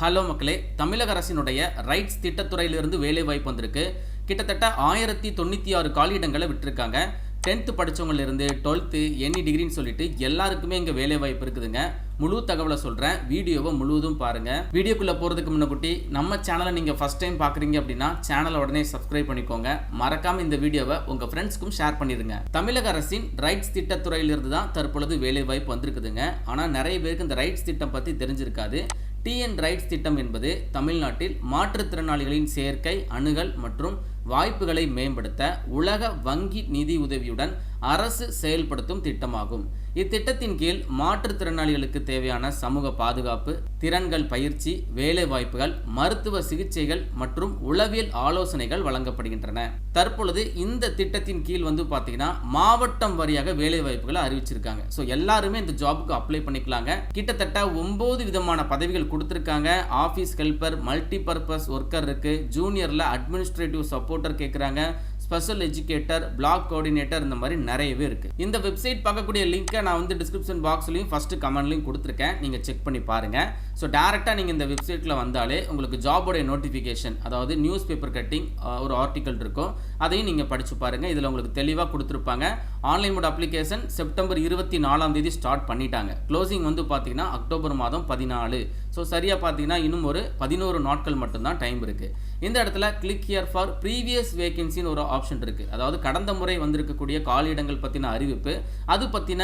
Hello மக்களே தமிழக அரசினுடைய ரைட்ஸ் திட்டத்துறையிலிருந்து வேலை வாய்ப்பு வந்திருக்கு. கிட்டத்தட்ட ஆயிரத்தி தொண்ணூற்றி ஆறு காலியிடங்களை விட்டுருக்காங்க. டென்த்து படித்தவங்கலேருந்து டுவெல்த்து எனி டிகிரின்னு சொல்லிட்டு எல்லாருக்குமே இங்கே வேலை வாய்ப்பு இருக்குதுங்க. முழு தகவலை சொல்கிறேன் வீடியோவை முழுவதும் பாருங்கள் வீடியோக்குள்ளே போகிறதுக்கு முன்னக்குட்டி நம்ம சேனலை நீங்கள் ஃபஸ்ட் டைம் பார்க்குறீங்க அப்படின்னா சேனலை உடனே சப்ஸ்கிரைப் பண்ணிக்கோங்க. மறக்காமல் இந்த வீடியோவை உங்கள் ஃப்ரெண்ட்ஸ்க்கும் ஷேர் பண்ணிடுங்க. தமிழக அரசின் ரைட்ஸ் திட்டத்துறையிலிருந்து தான் தற்பொழுது வேலை வாய்ப்பு வந்திருக்குதுங்க. ஆனால் நிறைய பேருக்கு இந்த ரைட்ஸ் திட்டம் பற்றி தெரிஞ்சிருக்காது. டிஎன் ரைட்ஸ் திட்டம் என்பது தமிழ்நாட்டில் மாற்றுத்திறனாளிகளின் சேர்க்கை அணுகல் மற்றும் வாய்ப்புகளை மேம்படுத்த உலக வங்கி நிதி உதவியுடன் அரசு செயல்படுத்தும் திட்டமாகும். இத்திட்டத்தின் கீழ் மாற்றுத்திறனாளிகளுக்கு தேவையான சமூக பாதுகாப்பு திறன்கள் பயிற்சி வேலைவாய்ப்புகள் மருத்துவ சிகிச்சைகள் மற்றும் உளவியல் ஆலோசனைகள் வழங்கப்படுகின்றன. தற்பொழுது இந்த திட்டத்தின் கீழ் வந்து பார்த்தீங்கன்னா மாவட்டம் வாரியாக வேலைவாய்ப்புகளை அறிவிச்சிருக்காங்க. ஸோ எல்லாருமே இந்த ஜாபுக்கு அப்ளை பண்ணிக்கலாங்க. கிட்டத்தட்ட ஒன்பது விதமான பதவிகள் கொடுத்துருக்காங்க. Office helper multi purpose worker இருக்கு ஜூனியரில் அட்மினிஸ்ட்ரேட்டிவ் சப்போர்ட்டர் கேட்குறாங்க ஸ்பெஷல் எஜுகேட்டர் பிளாக் கோஆர்டினேட்டர் இந்த மாதிரி நிறையவே இருக்குது இந்த வெப்சைட் பார்க்கக்கூடிய லிங்க்கை நான் வந்து டிஸ்கிரிப்ஷன் பாக்ஸ்லையும் ஃபஸ்ட்டு கமெண்ட்லையும் கொடுத்துருக்கேன். நீங்கள் செக் பண்ணி பாருங்கள் ஸோ டேரெக்டாக நீங்கள் இந்த வெப்சைட்டில் வந்தாலே உங்களுக்கு ஜாபோடைய நோட்டிஃபிகேஷன் அதாவது நியூஸ் பேப்பர் கட்டிங் ஒரு ஆர்டிக்கல் இருக்கும். அதையும் நீங்கள் படித்து பாருங்கள் இதில் உங்களுக்கு தெளிவாக கொடுத்துருப்பாங்க. ஆன்லைன் மோட் அப்ளிகேஷன் செப்டம்பர் இருபத்தி நாலாம் தேதி ஸ்டார்ட் பண்ணிட்டாங்க. க்ளோசிங் வந்து பார்த்தீங்கன்னா அக்டோபர் மாதம் பதினாலு. ஸோ சரியாக பார்த்தீங்கன்னா இன்னும் ஒரு பதினோரு நாட்கள் மட்டும்தான் டைம் இருக்குது இந்த இடத்துல கிளிக் ஹியர் ஃபார் ப்ரீவியஸ் வேகன்சின்னு ஒரு ஆப்ஷன் இருக்குது அதாவது கடந்த முறை வந்திருக்கக்கூடிய காலியிடங்கள் பற்றின அறிவிப்பு அது பற்றின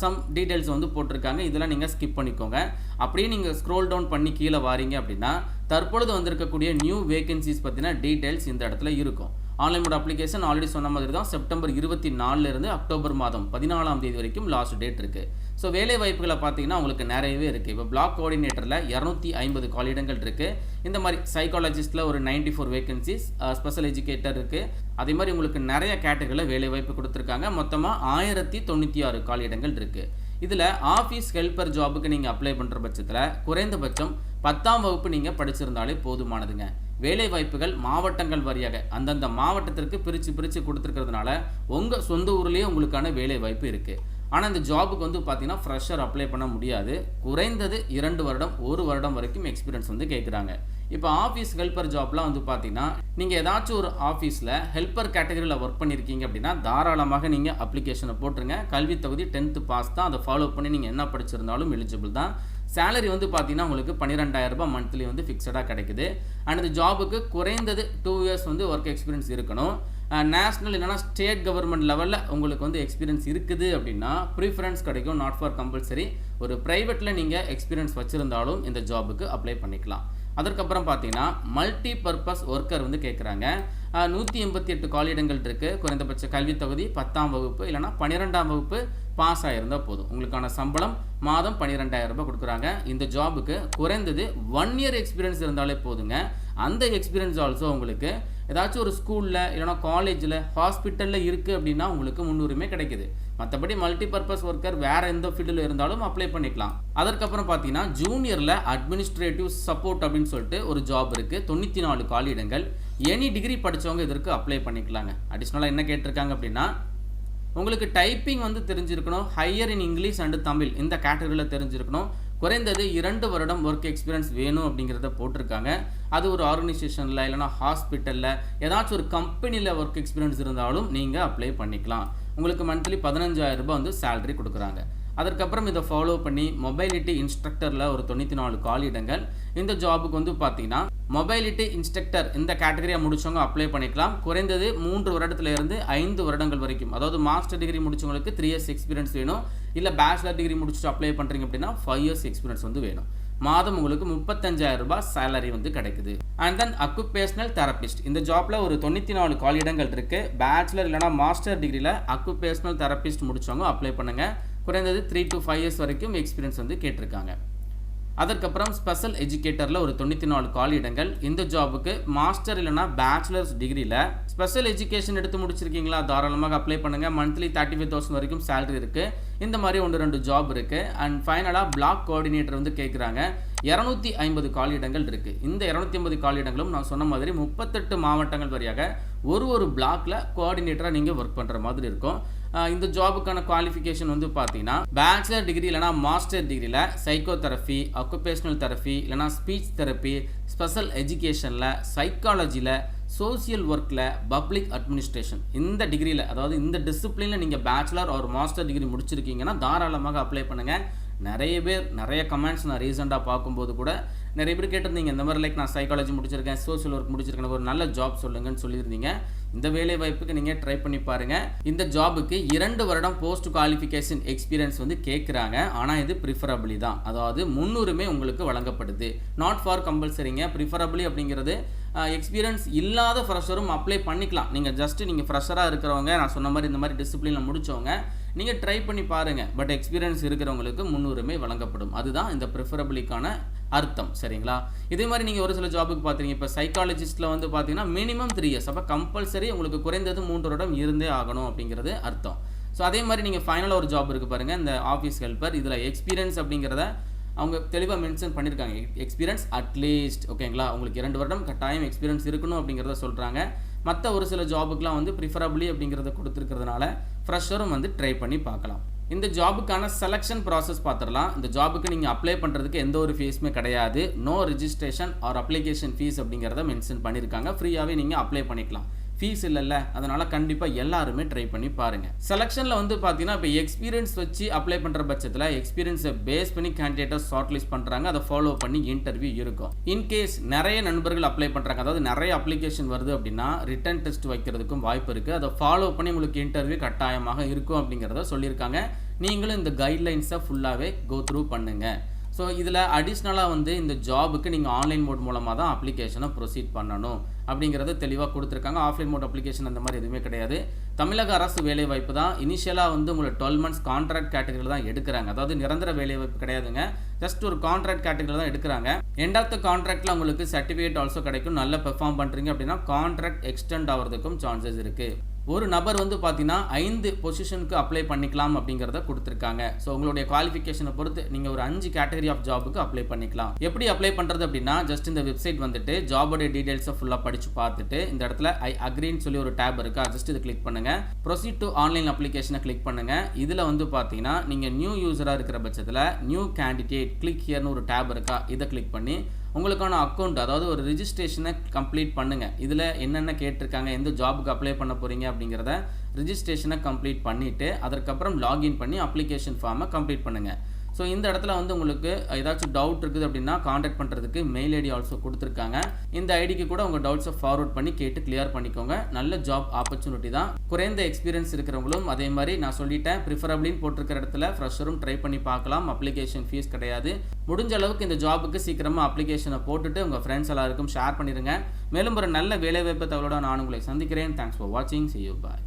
சம் டீட்டெயில்ஸ் வந்து போட்டிருக்காங்க. இதெல்லாம் நீங்கள் ஸ்கிப் பண்ணிக்கோங்க. அப்படியே நீங்கள் ஸ்க்ரோல் டவுன் பண்ணி கீழே வாரீங்க அப்படின்னா தற்பொழுது வந்திருக்கக்கூடிய நியூ வேகன்சிஸ் பற்றின டீட்டெயில்ஸ் இந்த இடத்துல இருக்கும். ஆன்லைன் மோட் அப்ளிகேஷன் ஆல்ரெடி சொன்ன மாதிரி தான் செப்டம்பர் இருபத்தி நாலுலேருந்து அக்டோபர் மாதம் பதினாலாம் தேதி வரைக்கும் லாஸ்ட் டேட் இருக்குது ஸோ வேலை வாய்ப்புகளை பார்த்தீங்கன்னா உங்களுக்கு நிறையவே இருக்குது இப்போ பிளாக் கோஆர்டினேட்டரில் இரநூத்தி ஐம்பது காலிடங்கள் இருக்குது இந்த மாதிரி சைக்காலஜிஸ்ட்டில் ஒரு ninety four vacancies special educator இருக்குது அதே மாதிரி உங்களுக்கு நிறைய கேட்டகரியில் வேலை வாய்ப்பு கொடுத்துருக்காங்க. மொத்தமாக ஆயிரத்தி தொண்ணூற்றி ஆறு காலிடங்கள் இருக்குது இதில் ஆஃபீஸ் ஹெல்ப்பர் ஜாபுக்கு நீங்கள் அப்ளை பண்ணுற பட்சத்தில் குறைந்தபட்சம் பத்தாம் வகுப்பு நீங்கள் படிச்சிருந்தாலே போதுமானதுங்க. வேலை வாய்ப்புகள் மாவட்டங்கள் வாரியாக அந்தந்த மாவட்டத்திற்கு பிரித்து பிரித்து கொடுத்துருக்கிறதுனால உங்கள் சொந்த ஊர்லேயே உங்களுக்கான வேலை வாய்ப்பு இருக்குது ஆனால் இந்த ஜாபுக்கு வந்து பார்த்தீங்கன்னா ஃப்ரெஷர் அப்ளை பண்ண முடியாது. குறைந்தது இரண்டு வருடம் ஒரு வருடம் வரைக்கும் எக்ஸ்பீரியன்ஸ் வந்து கேட்குறாங்க இப்போ ஆஃபீஸ் ஹெல்ப்பர் ஜாப்லாம் வந்து பார்த்தீங்கன்னா நீங்கள் ஏதாச்சும் ஒரு ஆஃபீஸில் ஹெல்ப்பர் கேட்டகரியில் ஒர்க் பண்ணியிருக்கீங்க அப்படின்னா தாராளமாக நீங்கள் அப்ளிகேஷனை போட்டுருங்க. கல்வி தகுதி டென்த்து பாஸ் தான். அதை ஃபாலோ பண்ணி நீங்கள் என்ன படிச்சிருந்தாலும் எலிஜிபிள் தான். சேலரி வந்து பார்த்தீங்கன்னா உங்களுக்கு பன்னிரெண்டாயிரம் ரூபாய் மந்த்லி வந்து ஃபிக்ஸடாக கிடைக்குது. அண்ட் இந்த ஜாபுக்கு குறைந்தது டூ இயர்ஸ் வந்து ஒர்க் எக்ஸ்பீரியன்ஸ் இருக்கணும். நேஷ்னல் என்னென்னா ஸ்டேட் கவர்மெண்ட் லெவலில் உங்களுக்கு வந்து எக்ஸ்பீரியன்ஸ் இருக்குது அப்படின்னா ப்ரிஃபரன்ஸ் கிடைக்கும் நாட் ஃபார் கம்பல்சரி ஒரு ப்ரைவேட்டில் நீங்கள் எக்ஸ்பீரியன்ஸ் வச்சுருந்தாலும் இந்த ஜாபுக்கு அப்ளை பண்ணிக்கலாம். அதற்கப்புறம் பார்த்தீங்கன்னா மல்டி பர்பஸ் ஒர்க்கர் வந்து கேட்குறாங்க நூற்றி எண்பத்தி எட்டு காலியிடங்கள் இருக்குது குறைந்தபட்ச கல்வி தொகுதி பத்தாம் வகுப்பு இல்லைனா பன்னிரெண்டாம் வகுப்பு பாஸ் ஆகிருந்தால் போதும். உங்களுக்கான சம்பளம் மாதம் பன்னிரெண்டாயிரம் ரூபாய் கொடுக்குறாங்க. இந்த ஜாபுக்கு குறைந்தது ஒன் இயர் எக்ஸ்பீரியன்ஸ் இருந்தாலே போதுங்க. அந்த எக்ஸ்பீரியன்ஸ் ஆல்சோ உங்களுக்கு ஏதாச்சும் ஒரு ஸ்கூலில் இல்லைனா காலேஜில் ஹாஸ்பிட்டலில் இருக்குது அப்படின்னா உங்களுக்கு முன்னுரிமை கிடைக்குது. மற்றபடி மல்டி பர்பஸ் ஒர்க்கர் வேறு எந்த ஃபீல்டில் இருந்தாலும் அப்ளை பண்ணிக்கலாம். அதற்கப்புறம் பார்த்தீங்கன்னா ஜூனியரில் அட்மினிஸ்ட்ரேட்டிவ் சப்போர்ட் அப்படின்னு சொல்லிட்டு ஒரு ஜாப் இருக்குது தொண்ணூற்றி நாலு காலியிடங்கள் எனி டிகிரி படித்தவங்க இதற்கு அப்ளை பண்ணிக்கலாங்க. அடிஷ்னலாக என்ன கேட்டிருக்காங்க அப்படின்னா உங்களுக்கு டைப்பிங் வந்து தெரிஞ்சிருக்கணும். Higher in English and Tamil இந்த கேட்டகரியில் தெரிஞ்சிருக்கணும். குறைந்தது இரண்டு வருடம் ஒர்க் எக்ஸ்பீரியன்ஸ் வேணும் அப்படிங்கிறத போட்டிருக்காங்க. அது ஒரு ஆர்கனைசேஷனில் இல்லைனா ஹாஸ்பிட்டலில் ஏதாச்சும் ஒரு கம்பெனியில் ஒர்க் எக்ஸ்பீரியன்ஸ் இருந்தாலும் நீங்கள் அப்ளை பண்ணிக்கலாம். உங்களுக்கு மந்த்லி பதினஞ்சாயிரம் ரூபாய் வந்து சேலரி கொடுக்குறாங்க. அதற்கப்புறம் இதை ஃபாலோ பண்ணி மொபைலிட்டி இன்ஸ்ட்ரக்டரில் ஒரு தொண்ணூற்றி நாலு காலிடங்கள். இந்த ஜாபுக்கு வந்து பார்த்தீங்கன்னா மொபைலிட்டி இன்ஸ்ட்ரக்டர் இந்த கேட்டகரியாக முடிச்சவங்க அப்ளை பண்ணிக்கலாம். குறைந்தது மூன்று வருடத்துலேருந்து ஐந்து வருடங்கள் வரைக்கும். அதாவது மாஸ்டர் டிகிரி முடிச்சவங்களுக்கு த்ரீ இயர்ஸ் எக்ஸ்பீரியன்ஸ் வேணும். இல்லை பேச்சுலர் டிகிரி முடிச்சுட்டு அப்ளை பண்ணுறீங்க அப்படின்னா ஃபைவ் இயர்ஸ் எக்ஸ்பீரியன்ஸ் வந்து வேணும். மாதம் உங்களுக்கு முப்பத்தஞ்சாயிரம் ரூபாய் சேலரி வந்து கிடைக்குது. அண்ட் தென் அக்குபேஷனல் தெரபிஸ்ட் இந்த ஜாப்ல ஒரு தொண்ணூற்றி நாலு காலிடங்கள் இருக்கு. பேச்சுலர் இல்லைனா மாஸ்டர் டிகிரியில் அக்குபேஷனல் தெரபிஸ்ட் முடிச்சவங்க அப்ளை பண்ணுங்க. குறைந்தது த்ரீ டு ஃபைவ் இயர்ஸ் வரைக்கும் எக்ஸ்பீரியன்ஸ் வந்து கேட்டிருக்காங்க. அதற்கப்புறம் ஸ்பெஷல் எஜுகேட்டரில் ஒரு தொண்ணூற்றி நாலு காலியிடங்கள். இந்த ஜாபுக்கு மாஸ்டர் இல்லைனா பேச்சுலர்ஸ் டிகிரியில் ஸ்பெஷல் எஜுகேஷன் எடுத்து முடிச்சிருக்கீங்களா? தாராளமாக அப்ளை பண்ணுங்கள் மந்த்லி தேர்ட்டி ஃபைவ் தௌசண்ட் வரைக்கும் சேலரி இருக்குது இந்த மாதிரி ஒன்று ரெண்டு ஜாப் இருக்குது அண்ட் ஃபைனலாக பிளாக் கோஆர்டினேட்டர் வந்து கேட்குறாங்க இரநூத்தி ஐம்பது காலியிடங்கள் இருக்குது இந்த இரநூத்தி ஐம்பது காலியிடங்களும் நான் சொன்ன மாதிரி முப்பத்தெட்டு மாவட்டங்கள் வழியாக ஒரு ஒரு பிளாக்ல கோஆர்டினேட்டராக நீங்கள் ஒர்க் பண்ணுற மாதிரி இருக்கும். இந்த ஜாபுக்கான குவாலிஃபிகேஷன் வந்து பார்த்தீங்கன்னா பேச்சுலர் டிகிரி இல்லைனா மாஸ்டர் டிகிரியில் சைக்கோ தெரப்பி அக்குபேஷனல் தெரப்பி இல்லைனா ஸ்பீச் தெரப்பி ஸ்பெஷல் எஜுகேஷனில் சைக்காலஜியில் சோசியல் ஒர்க்கில் பப்ளிக் அட்மினிஸ்ட்ரேஷன் இந்த டிகிரியில் அதாவது இந்த டிசிப்ளினில் நீங்கள் பேச்சுலர் ஒரு மாஸ்டர் டிகிரி முடிச்சிருக்கீங்கன்னா தாராளமாக அப்ளை பண்ணுங்கள் நிறைய பேர் நிறைய கமெண்ட்ஸ் நான் ரீசெண்டாக பார்க்கும்போது கூட நிறைய பேர் கேட்டிருந்தீங்க இந்த மாதிரி லைக் நான் சைக்காலஜி முடிச்சிருக்கேன் சோஷியல் ஒர்க் முடிச்சிருக்கேன் ஒரு நல்ல ஜாப் சொல்லுங்கன்னு சொல்லியிருந்தீங்க. இந்த வேலை வாய்ப்புக்கு நீங்கள் ட்ரை பண்ணி பாருங்கள் இந்த ஜாபுக்கு இரண்டு வருடம் போஸ்ட் குவாலிஃபிகேஷன் எக்ஸ்பீரியன்ஸ் வந்து கேட்குறாங்க ஆனால் இது ப்ரிஃபரபிளி தான். அதாவது முன்னுரிமை உங்களுக்கு வழங்கப்படுது. நாட் ஃபார் கம்பல்சரிங்க ப்ரிஃபரபிளி அப்படிங்கிறது எக்ஸ்பீரியன்ஸ் இல்லாத ஃப்ரெஷரும் அப்ளை பண்ணிக்கலாம். நீங்கள் ஜஸ்ட் நீங்கள் ஃப்ரெஷராக இருக்கிறவங்க நான் சொன்ன மாதிரி இந்த மாதிரி டிசிப்ளினில் முடித்தவங்க நீங்கள் ட்ரை பண்ணி பாருங்கள் பட் எக்ஸ்பீரியன்ஸ் இருக்கிறவங்களுக்கு முன்னுரிமை வழங்கப்படும். அதுதான் இந்த ப்ரிஃபரபிளிக்கான அர்த்தம் சரிங்களா? இதே மாதிரி நீங்கள் ஒரு சில ஜாபுக்கு பார்த்தீங்க இப்போ சைக்காலஜிஸ்ட்டில் வந்து பார்த்தீங்கன்னா மினிமம் த்ரீ இயர்ஸ் அப்போ கம்பல்சரி உங்களுக்கு குறைந்தது மூன்று வருடம் இருந்தே ஆகணும் அப்படிங்கிறது அர்த்தம். ஸோ அதே மாதிரி நீங்கள் ஃபைனலாக ஒரு ஜாப் இருக்குது பாருங்கள் இந்த ஆஃபீஸ் ஹெல்ப்பர் இதில் எக்ஸ்பீரியன்ஸ் அப்படிங்கிறத அவங்க தெளிவாக மென்ஷன் பண்ணியிருக்காங்க எக்ஸ்பீரியன்ஸ் அட்லீஸ்ட் ஓகேங்களா உங்களுக்கு இரண்டு வருடம் கட்டாயம் எக்ஸ்பீரியன்ஸ் இருக்கணும் அப்படிங்கிறத சொல்கிறாங்க மற்ற ஒரு சில ஜாபுக்குலாம் வந்து ப்ரிஃபரபிளி அப்படிங்கிறத கொடுத்துருக்கிறதுனால ஃப்ரெஷரும் வந்து ட்ரை பண்ணி பார்க்கலாம். இந்த ஜாபுக்கான செலெக்ஷன் ப்ராசஸ் பார்த்துடலாம். இந்த ஜாபுக்கு நீங்கள் அப்ளை பண்ணுறதுக்கு எந்த ஒரு ஃபீஸுமே கிடையாது. No registration or application fee அப்படிங்கிறத மென்ஷன் பண்ணியிருக்காங்க. ஃப்ரீயாகவே நீங்கள் அப்ளை பண்ணிக்கலாம். ஃபீஸ் இல்லைல்ல? அதனால் கண்டிப்பாக எல்லாருமே ட்ரை பண்ணி பாருங்கள் செலெக்ஷனில் வந்து பார்த்தீங்கன்னா இப்போ எக்ஸ்பீரியன்ஸ் வச்சு அப்ளை பண்ணுற பட்சத்தில் எக்ஸ்பீரியன்ஸை பேஸ் பண்ணி கேண்டிடேட்டை ஷார்ட் லிஸ்ட் பண்ணுறாங்க அதை ஃபாலோ பண்ணி இன்டர்வியூ இருக்கும். இன்கேஸ் நிறைய நண்பர்கள் அப்ளை பண்ணுறாங்க அதாவது நிறைய அப்ளிகேஷன் வருது அப்படின்னா ரிட்டன் டெஸ்ட் வைக்கிறதுக்கும் வாய்ப்பு இருக்குது அதை ஃபாலோ பண்ணி உங்களுக்கு இன்டர்வியூ கட்டாயமாக இருக்கும் அப்படிங்கிறத சொல்லியிருக்காங்க. நீங்களும் இந்த கைட்லைன்ஸை ஃபுல்லாகவே கோ த்ரூ பண்ணுங்கள் ஸோ இதில் அடிஷ்னலாக வந்து இந்த ஜாபுக்கு நீங்கள் ஆன்லைன் மோட் மூலமாக தான் அப்ளிகேஷனை ப்ரொசீட் பண்ணணும். அப்படிங்கிறத தெளிவாக கொடுத்துருக்காங்க. ஆஃப்லைன் மோட் அப்ளிகேஷன் அந்த மாதிரி எதுவுமே கிடையாது. தமிழக அரசு வேலைவாய்ப்பு தான். இனிஷியலாக வந்து உங்களை டுவெல் மந்த்ஸ் கான்ட்ராக்ட் கேட்டகரியில் தான் எடுக்கிறாங்க. அதாவது நிரந்தர வேலைவாய்ப்பு கிடையாதுங்க. ஜஸ்ட் ஒரு கான்ட்ராக்ட் கேட்டகரியில் தான் எடுக்கிறாங்க. எண்ட் ஆஃப் த கான்ட்ராக்டில் உங்களுக்கு சர்டிஃபிகேட் ஆல்சோ கிடைக்கும். நல்ல பெர்ஃபார்ம் பண்ணுறீங்க அப்படின்னா கான்ட்ராக்ட் எக்ஸ்டெண்ட் ஆகிறதுக்கும் சான்சஸ் இருக்குது ஒரு நபர் வந்து பார்த்தீங்கன்னா ஐந்து பொசிஷனுக்கு அப்ளை பண்ணிக்கலாம் அப்படிங்கிறத கொடுத்துருக்காங்க. ஸோ உங்களுடைய குவாலிஃபிகேஷனை பொறுத்து நீங்கள் ஒரு அஞ்சு கேட்டகரி ஆஃப் ஜாபுக்கு அப்ளை பண்ணிக்கலாம். எப்படி அப்ளை பண்ணுறது அப்படின்னா ஜஸ்ட் இந்த வெப்சைட் வந்துட்டு ஜாபோடைய டீடைல்ஸை ஃபுல்லாக படித்து பார்த்துட்டு இந்த இடத்துல ஐ அக்ரின்னு சொல்லி ஒரு டேப் இருக்கா ஜஸ்ட் இது கிளிக் பண்ணுங்கள் ப்ரொசீட் டு ஆன்லைன் அப்ளிகேஷனை கிளிக் பண்ணுங்கள் இதில் வந்து பார்த்தீங்கன்னா நீங்கள் நியூ யூஸராக இருக்கிற பட்சத்தில் நியூ கேண்டிடேட் கிளிக் ஹியர்னு ஒரு டேப் இருக்கா இதை கிளிக் பண்ணி உங்களுக்கான அக்கௌண்ட் அதாவது ஒரு ரிஜிஸ்ட்ரேஷனை கம்ப்ளீட் பண்ணுங்கள் இதில் என்னென்ன கேட்டிருக்காங்க எந்த ஜாபுக்கு அப்ளை பண்ண போகிறீங்க அப்படிங்கிறத ரிஜிஸ்ட்ரேஷனை கம்ப்ளீட் பண்ணிவிட்டு அதற்கப்புறம் லாகின் பண்ணி அப்ளிகேஷன் ஃபார்மை கம்ப்ளீட் பண்ணுங்கள் ஸோ இந்த இடத்துல வந்து உங்களுக்கு ஏதாச்சும் டவுட் இருக்குது அப்படின்னா காண்டாக்ட் பண்ணுறதுக்கு மெயில் ஐடி ஆல்சோ கொடுத்துருக்காங்க. இந்த ஐடிக்கு கூட உங்கள் டவுட்ஸை ஃபார்வர்ட் பண்ணி கேட்டு கிளியர் பண்ணிக்கோங்க. நல்ல ஜாப் ஆப்பர்ச்சுனிட்டி தான். குறைந்த எக்ஸ்பீரியன்ஸ் இருக்கிறவங்களும் அதே மாதிரி நான் சொல்லிட்டேன் ப்ரிஃபரபிளின்னு போட்டிருக்கிற இடத்துல ஃப்ரெஷரும் ட்ரை பண்ணி பார்க்கலாம். அப்ளிகேஷன் ஃபீஸ் கிடையாது. முடிஞ்ச அளவுக்கு இந்த ஜாபுக்கு சீக்கிரமாக அப்ளிகேஷனை போட்டுட்டு உங்கள் ஃப்ரெண்ட்ஸ் எல்லாருக்கும் ஷேர் பண்ணிடுங்க மேலும் ஒரு நல்ல வேலைவாய்ப்பு தகவலோட நான் உங்களை சந்திக்கிறேன். தேங்க்ஸ் ஃபார் வாட்சிங் சி யூ பாய்